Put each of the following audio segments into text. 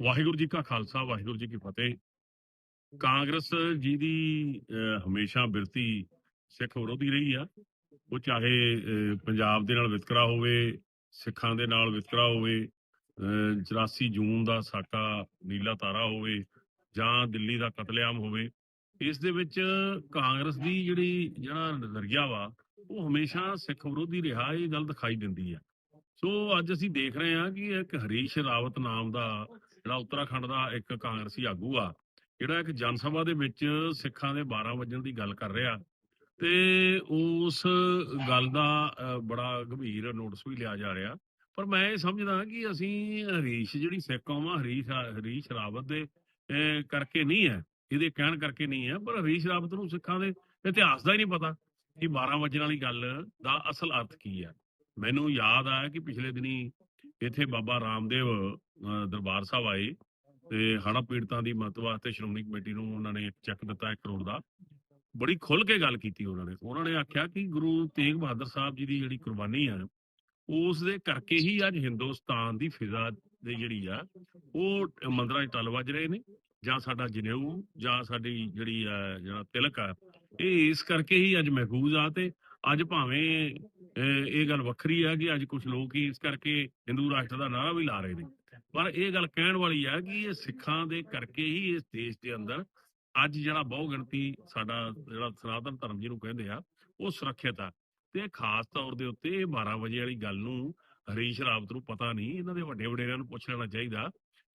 ਵਾਹਿਗੁਰੂ ਜੀ ਕਾ ਖਾਲਸਾ ਵਾਹਿਗੁਰੂ ਜੀ ਕੀ ਫਤਿਹ। ਕਾਂਗਰਸ ਜੀ ਦੀ ਹਮੇਸ਼ਾ ਬਿਰਤੀ ਸਿੱਖ ਵਿਰੋਧੀ ਰਹੀ ਆ। ਉਹ ਚਾਹੇ ਪੰਜਾਬ ਦੇ ਨਾਲ ਵਿਤਕਰਾ ਹੋਵੇ ਸਿੱਖਾਂ ਦੇ ਨਾਲ ਵਿਤਕਰਾ ਹੋਵੇ ਅਹ, 84 ਜੂਨ ਦਾ ਸਾਕਾ ਨੀਲਾ ਤਾਰਾ ਹੋਵੇ ਜਾਂ ਦਿੱਲੀ ਦਾ ਕਤਲੇਆਮ ਹੋਵੇ ਇਸ ਦੇ ਵਿੱਚ ਕਾਂਗਰਸ ਦੀ ਜਿਹੜੀ ਜਿਹੜਾ ਨਜ਼ਰੀਆ ਵਾ ਉਹ ਹਮੇਸ਼ਾ ਸਿੱਖ ਵਿਰੋਧੀ ਰਿਹਾ ਇਹ ਗੱਲ ਦਿਖਾਈ ਦਿੰਦੀ ਆ। ਸੋ ਅੱਜ ਅਸੀਂ ਦੇਖ ਰਹੇ ਹਾਂ ਕਿ ਇੱਕ ਹਰੀਸ਼ ਰਾਵਤ ਨਾਮ ਦਾ ਜਿਹੜਾ ਉੱਤਰਾਖੰਡ ਦਾ ਇੱਕ ਕਾਂਗਰਸੀ ਆਗੂ ਆ, ਜਿਹੜਾ ਇੱਕ ਜਨ ਸਭਾ ਦੇ ਵਿੱਚ ਸਿੱਖਾਂ ਦੇ 12 ਵਜਣ ਦੀ ਗੱਲ ਕਰ ਰਿਹਾ ਤੇ ਉਸ ਗੱਲ ਦਾ ਬੜਾ ਗੰਭੀਰ ਨੋਟਿਸ ਵੀ ਲਿਆ ਜਾ ਰਿਹਾ। ਪਰ ਮੈਂ ਇਹ ਸਮਝਦਾ ਕਿ ਅਸੀਂ ਹਰੀਸ਼, ਜਿਹੜੀ ਸਿੱਖ ਕੌਮ ਆ ਹਰੀਸ਼ ਹਰੀਸ਼ ਰਾਵਤ ਦੇ ਕਰਕੇ ਨਹੀਂ ਹੈ, ਇਹਦੇ ਕਹਿਣ ਕਰਕੇ ਨਹੀਂ ਹੈ, ਪਰ ਹਰੀਸ਼ ਰਾਵਤ ਨੂੰ ਸਿੱਖਾਂ ਦੇ ਇਤਿਹਾਸ ਦਾ ਹੀ ਨਹੀਂ ਪਤਾ ਕਿ 12 ਵਜਣ ਵਾਲੀ ਗੱਲ ਦਾ ਅਸਲ ਅਰਥ ਕੀ ਹੈ। ਮੈਨੂੰ ਯਾਦ ਆ ਕਿ ਪਿਛਲੇ ਦਿਨੀ ਇੱਥੇ ਬਾਬਾ ਰਾਮਦੇਵ ਦਰਬਾਰ ਸਾਹਿਬ ਆਏ ਤੇ ਹੜ੍ਹ ਪੀੜਤਾਂ ਦੀ ਮਦਦ ਵਾਸਤੇ ਸ਼੍ਰੋਮਣੀ ਕਮੇਟੀ ਨੂੰ ਉਹਨਾਂ ਨੇ ਚੈੱਕ ਦਿੱਤਾ 1 ਕਰੋੜ ਦਾ। ਬੜੀ ਖੁੱਲ ਕੇ ਗੱਲ ਕੀਤੀ ਉਹਨਾਂ ਨੇ। ਉਹਨਾਂ ਨੇ ਆਖਿਆ ਕਿ ਗੁਰੂ ਤੇਗ ਬਹਾਦਰ ਸਾਹਿਬ ਜੀ ਦੀ ਜਿਹੜੀ ਕੁਰਬਾਨੀ ਆ, ਉਸ ਦੇ ਕਰਕੇ ਹੀ ਅੱਜ ਹਿੰਦੁਸਤਾਨ ਦੀ ਫਿਜ਼ਾ ਦੇ ਜਿਹੜੀ ਆ, ਉਹ ਮੰਦਰਾਂ 'ਚ ਟਲ ਵੱਜ ਰਹੇ ਨੇ ਜਾਂ ਸਾਡਾ ਜਨੇਊ ਜਾਂ ਸਾਡੀ ਜਿਹੜੀ ਆ, ਜਿਹੜਾ ਤਿਲਕ ਆ, ਇਹ ਇਸ ਕਰਕੇ ਹੀ ਅੱਜ ਮਹਿਫੂਜ਼ ਆ ਤੇ ਅੱਜ ਭਾਵੇਂ ਇਹ ਗੱਲ ਵੱਖਰੀ ਆ ਕਿ ਅੱਜ ਕੁਝ ਲੋਕ ਹੀ ਇਸ ਕਰਕੇ ਹਿੰਦੂ ਰਾਸ਼ਟਰ ਦਾ ਨਾਰਾ ਵੀ ਲਾ ਰਹੇ ਨੇ। ਪਰ ਇਹ ਗੱਲ ਕਹਿਣ ਵਾਲੀ ਆ ਕਿ ਇਹ ਸਿੱਖਾਂ ਦੇ ਕਰਕੇ ਹੀ ਇਸ ਦੇਸ਼ ਦੇ ਅੰਦਰ ਅੱਜ ਜਿਹੜਾ ਬਹੁ ਗਿਣਤੀ ਸਾਡਾ ਜਿਹੜਾ ਸਨਾਤਨ ਧਰਮ ਜਿਹਨੂੰ ਕਹਿੰਦੇ ਆ, ਉਹ ਸੁਰੱਖਿਅਤ ਆ। ਤੇ ਖਾਸ ਤੌਰ ਦੇ ਉੱਤੇ ਇਹ 12 ਵਜੇ ਵਾਲੀ ਗੱਲ ਨੂੰ ਹਰੀਸ਼ ਰਾਵਤ ਨੂੰ ਪਤਾ ਨਹੀਂ, ਇਹਨਾਂ ਦੇ ਵੱਡੇ ਵਡੇਰਿਆਂ ਨੂੰ ਪੁੱਛ ਲੈਣਾ ਚਾਹੀਦਾ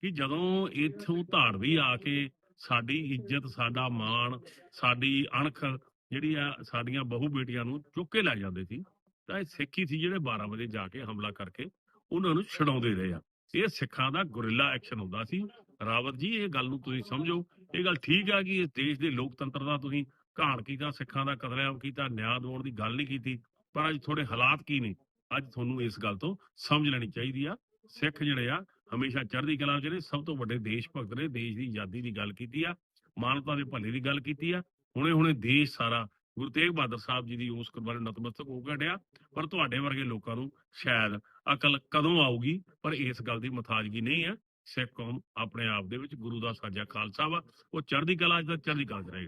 ਕਿ ਜਦੋਂ ਇੱਥੋਂ ਧਾੜਵੀ ਆ ਕੇ ਸਾਡੀ ਇੱਜ਼ਤ, ਸਾਡਾ ਮਾਣ, ਸਾਡੀ ਅਣਖ ਜਿਹੜੀ ਆ ਸਾਡੀਆਂ ਬਹੂ ਬੇਟੀਆਂ ਨੂੰ ਚੁੱਕ ਕੇ ਲੈ ਜਾਂਦੇ ਸੀ ਤਾਂ ਇਹ ਸਿੱਖ ਹੀ ਸੀ ਜਿਹੜੇ 12 ਵਜੇ ਜਾ ਕੇ ਹਮਲਾ ਕਰਕੇ ਉਹਨਾਂ ਨੂੰ ਛਡਾਉਂਦੇ ਰਹੇ ਆ। ਇਹ ਸਿੱਖਾਂ ਦਾ ਗੁਰਿਲਾ ਐਕਸ਼ਨ ਹੁੰਦਾ ਸੀ। ਰਾਵਤ ਜੀ, ਇਹ ਗੱਲ ਨੂੰ ਤੁਸੀਂ ਸਮਝੋ। ਇਹ ਗੱਲ ਠੀਕ ਆ ਕਿ ਇਸ ਦੇਸ਼ ਦੇ ਲੋਕਤੰਤਰ ਦਾ ਤੁਸੀਂ ਘਾਣ ਕੀਤਾ, ਸਿੱਖਾਂ ਦਾ ਕਤਲੇਆਮ ਕੀਤਾ, ਨਿਆਂ ਦਿਵਾਉਣ ਦੀ ਗੱਲ ਨਹੀਂ ਕੀਤੀ, ਪਰ ਅੱਜ ਥੋੜੇ ਹਾਲਾਤ ਕੀ ਨੇ? ਅੱਜ ਤੁਹਾਨੂੰ ਇਸ ਗੱਲ ਤੋਂ ਸਮਝ ਲੈਣੀ ਚਾਹੀਦੀ ਆ। ਸਿੱਖ ਜਿਹੜੇ ਆ, ਹਮੇਸ਼ਾ ਚੜ੍ਹਦੀ ਕਲਾ ਚ ਨੇ, ਸਭ ਤੋਂ ਵੱਡੇ ਦੇਸ਼ ਭਗਤ ਨੇ ਦੇਸ਼ ਦੀ ਆਜ਼ਾਦੀ ਦੀ ਗੱਲ ਕੀਤੀ ਆ, ਮਾਨਵਤਾ ਦੇ ਭਲੇ ਦੀ ਗੱਲ ਕੀਤੀ ਆ। ਹੁਣੇ ਹੁਣੇ ਦੇਸ਼ ਸਾਰਾ ਗੁਰੂ ਤੇਗ ਬਹਾਦਰ ਸਾਹਿਬ ਜੀ ਦੀ ਉਸ ਕੁਰਬਾਨੀ ਨਤਮਸਤਕ ਹੋ ਕੇ ਘਟਿਆ ਪਰ ਤੁਹਾਡੇ ਵਰਗੇ ਲੋਕਾਂ ਨੂੰ ਸ਼ਾਇਦ ਅਕਲ ਕਦੋਂ ਆਊਗੀ? ਪਰ ਇਸ ਗੱਲ ਦੀ ਮਥਾਜਗੀ ਨਹੀਂ ਹੈ। ਸਿੱਖ ਕੌਮ ਆਪਣੇ ਆਪ ਦੇ ਵਿੱਚ ਗੁਰੂ ਦਾ ਸਾਜਾ ਖਾਲਸਾ ਵਾ, ਉਹ ਚੜ੍ਹਦੀ ਕਲਾ ਚ ਚੜ੍ਹਦੀ ਕਲਾ ਚ ਰਹੇਗਾ।